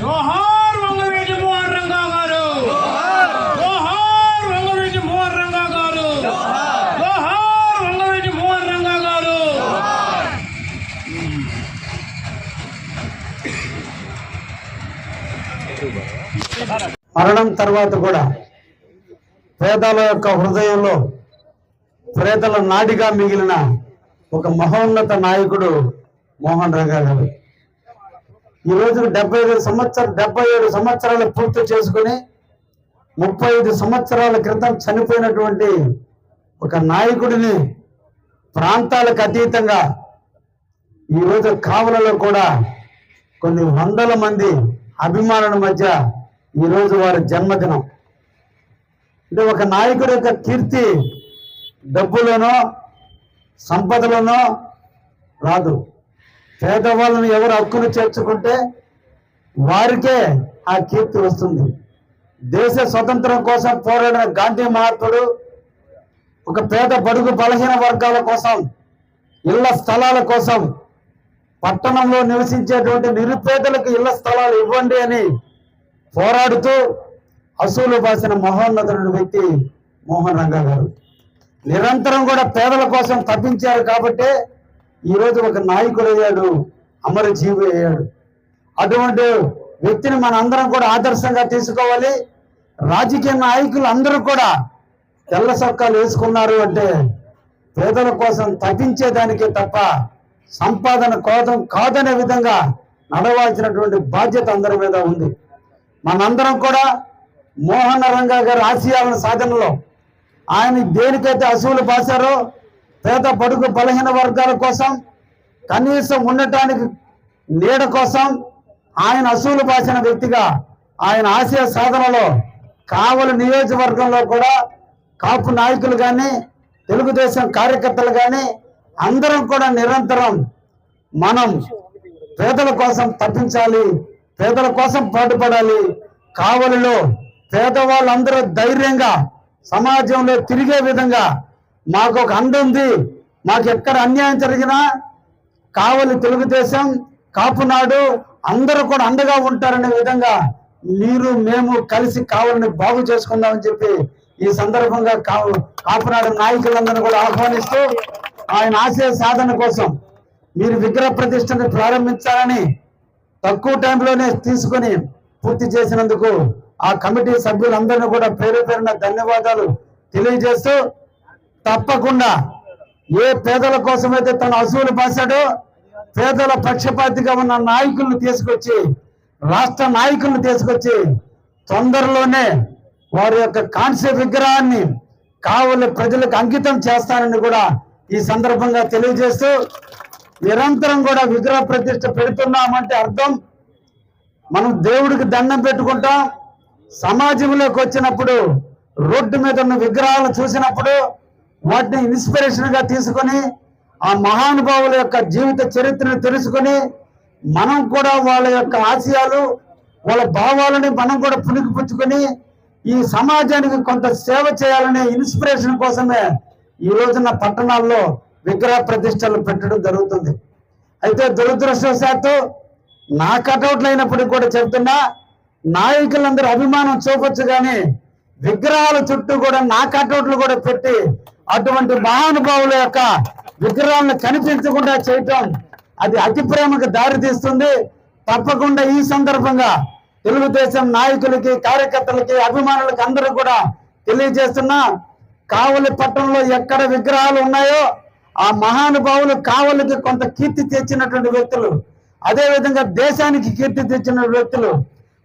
జోహార్ వంగవీటి మోహన్ రంగా గారు. జోహార్ వంగవీటి మోహన్ రంగా గారు. జోహార్ వంగవీటి మోహన్ రంగా గారు. మరణం తర్వాత కూడా పేదల యొక్క హృదయంలో పేదల నాడిగా మిగిలిన ఒక మహోన్నత నాయకుడు మోహన్ రంగా గారు. ఈ రోజు డెబ్బై ఐదు సంవత్సరం డెబ్బై ఏడు సంవత్సరాలు పూర్తి చేసుకుని ముప్పై ఐదు సంవత్సరాల క్రితం చనిపోయినటువంటి ఒక నాయకుడిని ప్రాంతాలకు అతీతంగా ఈరోజు కావలలో కూడా కొన్ని వందల మంది అభిమానుల మధ్య ఈరోజు వారి జన్మదినం. అంటే ఒక నాయకుడి యొక్క కీర్తి డబ్బులోనో సంపదలను రాదు. పేదవాళ్ళను ఎవరు హక్కును చేర్చుకుంటే వారికే ఆ కీర్తి వస్తుంది. దేశ స్వతంత్రం కోసం పోరాడిన గాంధీ మహాత్ముడు ఒక పేద బడుగు బలహీన వర్గాల కోసం ఇళ్ళ స్థలాల కోసం పట్టణంలో నివసించేటువంటి నిరుపేదలకు ఇళ్ళ స్థలాలు ఇవ్వండి అని పోరాడుతూ అసూలు బాసిన మహోన్నతుడు వ్యక్తి మోహన్ రంగా గారు నిరంతరం కూడా పేదల కోసం తప్పించారు కాబట్టి ఈరోజు ఒక నాయకుడు అయ్యాడు అమరజీవి అయ్యాడు. అటువంటి వ్యక్తిని మన అందరం కూడా ఆదర్శంగా తీసుకోవాలి. రాజకీయ నాయకులు అందరూ కూడా తెల్ల సొక్కాలు వేసుకున్నారు అంటే పేదల కోసం తప్పించేదానికే తప్ప సంపాదన కోదం కాదనే విధంగా నడవాల్సినటువంటి బాధ్యత అందరి మీద ఉంది. మనందరం కూడా మోహన రంగా గారి ఆశయాలను సాధనలో ఆయన దేనికైతే అసూలు పాశారో పేద పడుకు బలహీన వర్గాల కోసం కనీసం ఉండటానికి నీడ కోసం ఆయన అసూలు పాసిన వ్యక్తిగా ఆయన ఆశయ సాధనలో కావలి నియోజకవర్గంలో కూడా కాపు నాయకులు కానీ తెలుగుదేశం కార్యకర్తలు కానీ అందరం కూడా నిరంతరం మనం పేదల కోసం తప్పించాలి పేదల కోసం పాటుపడాలి. కావలిలో పేదవాళ్ళందరూ ధైర్యంగా సమాజంలో తిరిగే విధంగా మాకు ఒక అండ ఉంది. మాకు ఎక్కడ అన్యాయం జరిగినా కావలి తెలుగుదేశం కాపునాడు అందరూ కూడా అండగా ఉంటారనే విధంగా మీరు మేము కలిసి కావాలని బాగు చేసుకుందామని చెప్పి ఈ సందర్భంగా కావు కాపునాడు నాయకులందరూ కూడా ఆహ్వానిస్తూ ఆయన ఆశయ సాధన కోసం మీరు విగ్రహ ప్రతిష్టని ప్రారంభించాలని తక్కువ టైంలోనే తీసుకొని పూర్తి చేసినందుకు ఆ కమిటీ సభ్యులందరినీ కూడా పేరు పేరున ధన్యవాదాలు తెలియజేస్తూ తప్పకుండా ఏ పేదల కోసమైతే తన అసూలు పాశాడో పేదల పక్షపాతిగా ఉన్న నాయకులను తీసుకొచ్చి రాష్ట్ర నాయకులను తీసుకొచ్చి తొందరలోనే వారి యొక్క కాంస్య విగ్రహాన్ని కావలి ప్రజలకు అంకితం చేస్తానని కూడా ఈ సందర్భంగా తెలియజేస్తూ నిరంతరం కూడా విగ్రహ ప్రతిష్ట పెడుతున్నామంటే అర్థం మనం దేవుడికి దండం పెట్టుకుంటాం సమాజంలోకి వచ్చినప్పుడు రోడ్డు మీద ఉన్న విగ్రహాలు చూసినప్పుడు వాటిని ఇన్స్పిరేషన్గా తీసుకొని ఆ మహానుభావుల యొక్క జీవిత చరిత్రను తెలుసుకొని మనం కూడా వాళ్ళ యొక్క ఆశయాలు వాళ్ళ భావాలని మనం కూడా పుణికిపుచ్చుకొని ఈ సమాజానికి కొంత సేవ చేయాలనే ఇన్స్పిరేషన్ కోసమే ఈ రోజున పట్టణాల్లో విగ్రహ ప్రతిష్టలు పెట్టడం జరుగుతుంది. అయితే దురదృష్టవశాత్తు నా కటౌట్లు అయినప్పటికీ కూడా చెప్తున్నా నాయకులందరూ అభిమానం చూపొచ్చు కానీ విగ్రహాల చుట్టూ కూడా నా కటౌట్లు కూడా పెట్టి అటువంటి మహానుభావుల యొక్క విగ్రహాలను కనిపించకుండా చేయటం అది అతి ప్రేమకు దారి తీస్తుంది. తప్పకుండా ఈ సందర్భంగా తెలుగుదేశం నాయకులకి కార్యకర్తలకి అభిమానులకి అందరూ కూడా తెలియజేస్తున్నా కావలి పట్టణంలో ఎక్కడ విగ్రహాలు ఉన్నాయో ఆ మహానుభావులు కావలికి కొంత కీర్తి తెచ్చినటువంటి వ్యక్తులు అదేవిధంగా దేశానికి కీర్తి తెచ్చిన వ్యక్తులు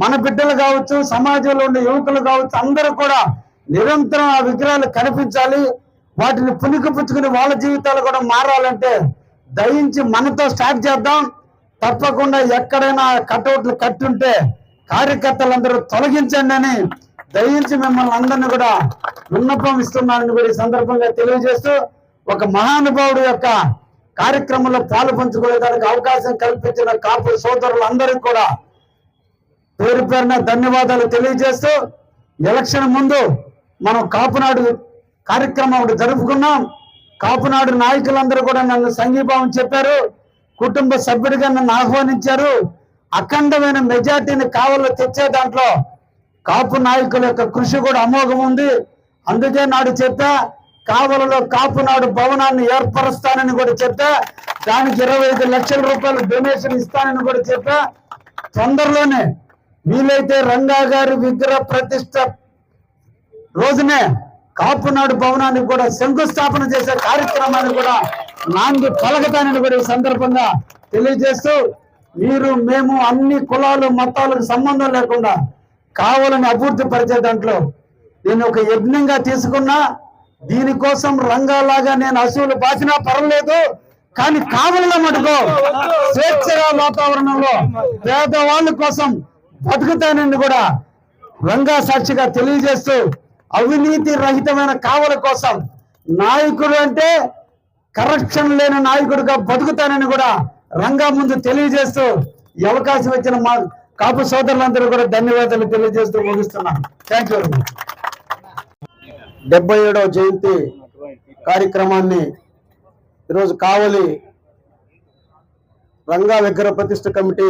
మన బిడ్డలు కావచ్చు సమాజంలో ఉన్న యువకులు కావచ్చు అందరూ కూడా నిరంతరం ఆ విగ్రహాలు కనిపించాలి. వాటిని పుణికిపుచ్చుకుని వాళ్ళ జీవితాలు కూడా మారాలంటే దయించి మనతో స్టార్ట్ చేద్దాం. తప్పకుండా ఎక్కడైనా కటౌట్లు కట్టుంటే కార్యకర్తలందరూ తొలగించండి అని దయించి మిమ్మల్ని అందరినీ కూడా విన్నపం ఇస్తున్నానని కూడా ఈ సందర్భంగా తెలియజేస్తూ ఒక మహానుభావుడు యొక్క కార్యక్రమంలో పాలు పంచుకోవడానికి అవకాశం కల్పించిన కాపు సోదరులందరికీ కూడా పేరు పేరున ధన్యవాదాలు తెలియజేస్తూ ఎలక్షన్ ముందు మనం కాపునాడు కార్యక్రమం ఒకటి జరుపుకున్నాం. కాపునాడు నాయకులందరూ కూడా నన్ను సంఘీభావం చెప్పారు. కుటుంబ సభ్యుడిగా నన్ను ఆహ్వానించారు. అఖండమైన మెజార్టీని కావాలో తెచ్చే దాంట్లో కాపు నాయకుల యొక్క కృషి కూడా అమోఘం ఉంది. అందుకే నాడు చెప్పా కావలలో కాపునాడు భవనాన్ని ఏర్పరుస్తానని కూడా చెప్పా దానికి ఇరవై ఐదు లక్షల రూపాయలు డొనేషన్ ఇస్తానని కూడా చెప్పా. తొందరలోనే వీలైతే రంగా గారి విగ్రహ ప్రతిష్ట రోజునే కాపునాడు భవనానికి కూడా శంకుస్థాపన చేసే కార్యక్రమాన్ని కూడా నాంది పలకతానని కూడా ఈ సందర్భంగా తెలియజేస్తూ మీరు మేము అన్ని కులాలు మతాలకు సంబంధం లేకుండా కావాలని అభివృద్ధి పరిచే దాంట్లో నేను ఒక యజ్ఞంగా తీసుకున్నా దీనికోసం రంగాలాగా నేను అసూలు బాసినా పర్వాలేదు కానీ కావలిలో మటుకు స్వేచ్ఛగా వాతావరణంలో పేదవాళ్ళ కోసం బతుకుతానని కూడా రంగా సాక్షిగా తెలియజేస్తూ అవినీతి రహితమైన కావల కోసం నాయకుడు అంటే కరప్షన్ లేని నాయకుడిగా బతుకుతానని కూడా రంగా ముందు తెలియజేస్తూ ఈ అవకాశం ఇచ్చిన మా కాపు సోదరులందరూ కూడా ధన్యవాదాలు తెలియజేస్తూ ముగిస్తున్నాను థ్యాంక్ యూ డెబ్బై ఏడవ జయంతి కార్యక్రమాన్ని ఈరోజు కావలి రంగా విగ్రహ ప్రతిష్ఠ కమిటీ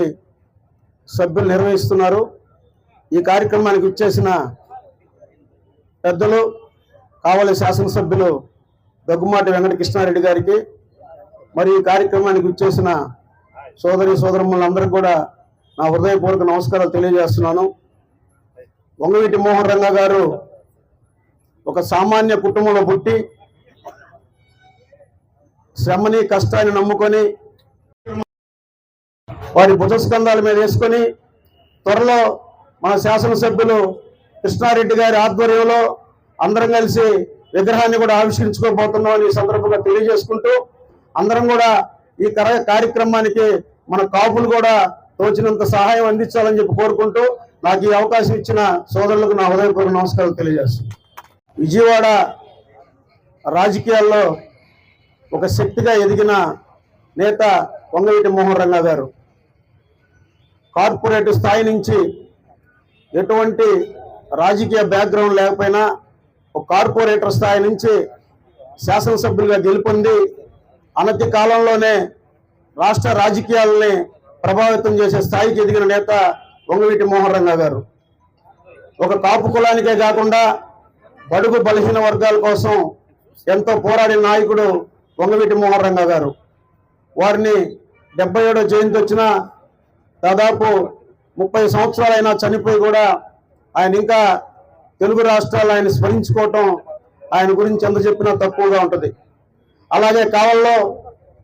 సభ్యులు నిర్వహిస్తున్నారు. ఈ కార్యక్రమానికి ఇచ్చేసిన పెద్దలు కావలి శాసనసభ్యులు దగ్గుమాటి వెంకటకృష్ణారెడ్డి గారికి మరి ఈ కార్యక్రమానికి ఇచ్చేసిన సోదరి సోదరమ్మలందరికీ కూడా నా హృదయపూర్వక నమస్కారాలు తెలియజేస్తున్నాను. వంగవీటి మోహన్ రంగ గారు ఒక సామాన్య కుటుంబంలో పుట్టి శ్రమని కష్టాన్ని నమ్ముకొని వారి భుజస్కంధాల మీద వేసుకొని త్వరలో మన శాసనసభ్యులు కృష్ణారెడ్డి గారి ఆధ్వర్యంలో అందరం కలిసి విగ్రహాన్ని కూడా ఆవిష్కరించుకోబోతున్నామని ఈ సందర్భంగా తెలియజేసుకుంటూ అందరం కూడా ఈ కర- కార్యక్రమానికి మన కాపులు కూడా తోచినంత సహాయం అందించాలని చెప్పి కోరుకుంటూ నాకు ఈ అవకాశం ఇచ్చిన సోదరులకు నా హృదయపూర్వక నమస్కారం తెలియజేస్తాను. విజయవాడ రాజకీయాల్లో ఒక శక్తిగా ఎదిగిన నేత వంగవీటి మోహన్ రంగా గారు. కార్పొరేట్ స్థాయి నుంచి ఎటువంటి రాజకీయ బ్యాక్గ్రౌండ్ లేకపోయినా ఒక కార్పొరేటర్ స్థాయి నుంచి శాసనసభ్యులుగా గెలుపొంది అనతి కాలంలోనే రాష్ట్ర రాజకీయాలని ప్రభావితం చేసే స్థాయికి ఎదిగిన నేత వంగవీటి మోహన్ రంగా గారు. ఒక కాపు కులానికే కాకుండా బడుగు బలహీన వర్గాల కోసం ఎంతో పోరాడిన నాయకుడు వంగవీటి మోహన్ రంగా గారు. వారిని డెబ్బై ఏడో జయంతి వచ్చిన దాదాపు ముప్పై సంవత్సరాలైనా చనిపోయి కూడా ఆయన ఇంకా తెలుగు రాష్ట్రాలు ఆయన స్మరించుకోవటం ఆయన గురించి ఎంత చెప్పినా తక్కువగా ఉంటుంది. అలాగే కావల్లో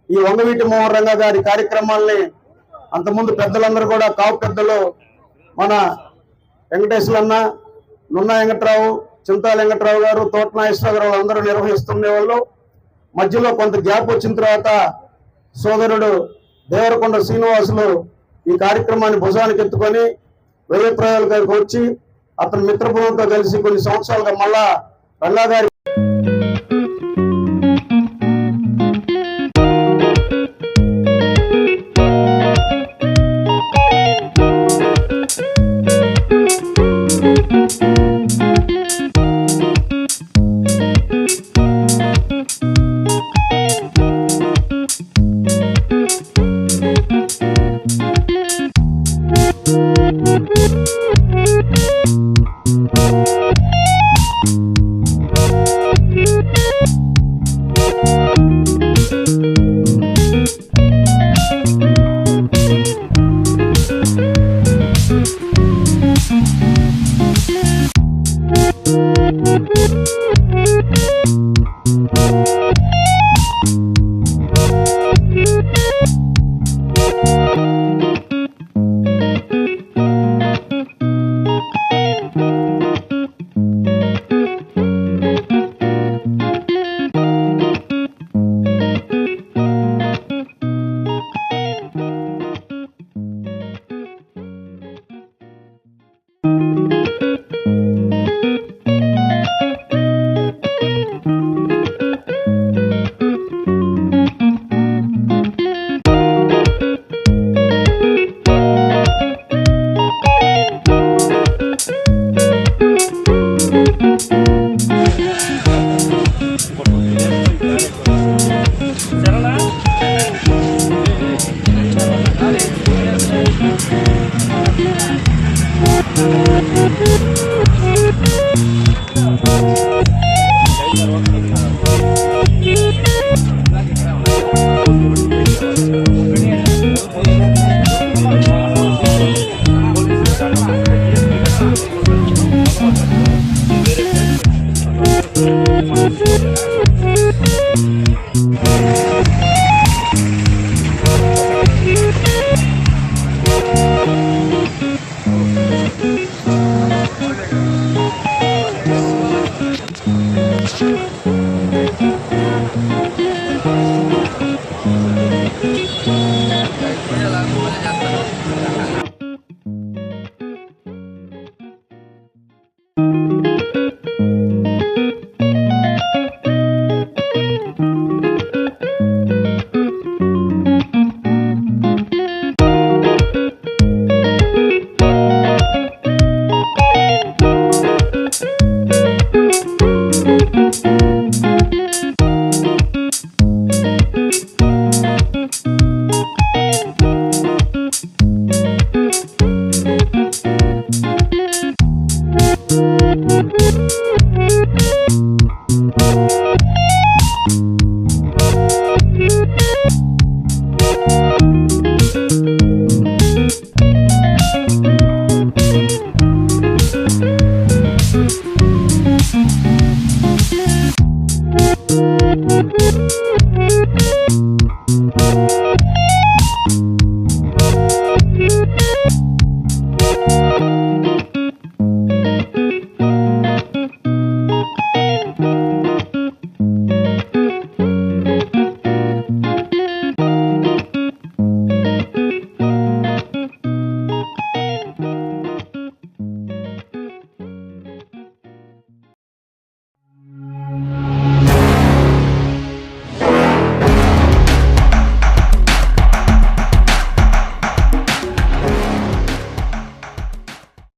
ఈ వంగవీటి మోహన్ రంగా గారి కార్యక్రమాల్ని అంతకుముందు పెద్దలందరూ కూడా కావు పెద్దలు మన వెంకటేశ్వరన్న నున్న వెంకట్రావు చింతా వెంకట్రావు గారు తోట నాగేశ్వరరావు అందరూ నిర్వహిస్తుండే వాళ్ళు మధ్యలో కొంత గ్యాప్ వచ్చిన తర్వాత సోదరుడు దేవరకొండ శ్రీనివాసులు ఈ కార్యక్రమాన్ని భుజానికి ఎత్తుకొని వెయ్యప్రయాల గారికి వచ్చి అతని మిత్రబృందంతో కలిసి కొన్ని సంవత్సరాలుగా మళ్ళా రంగా గారి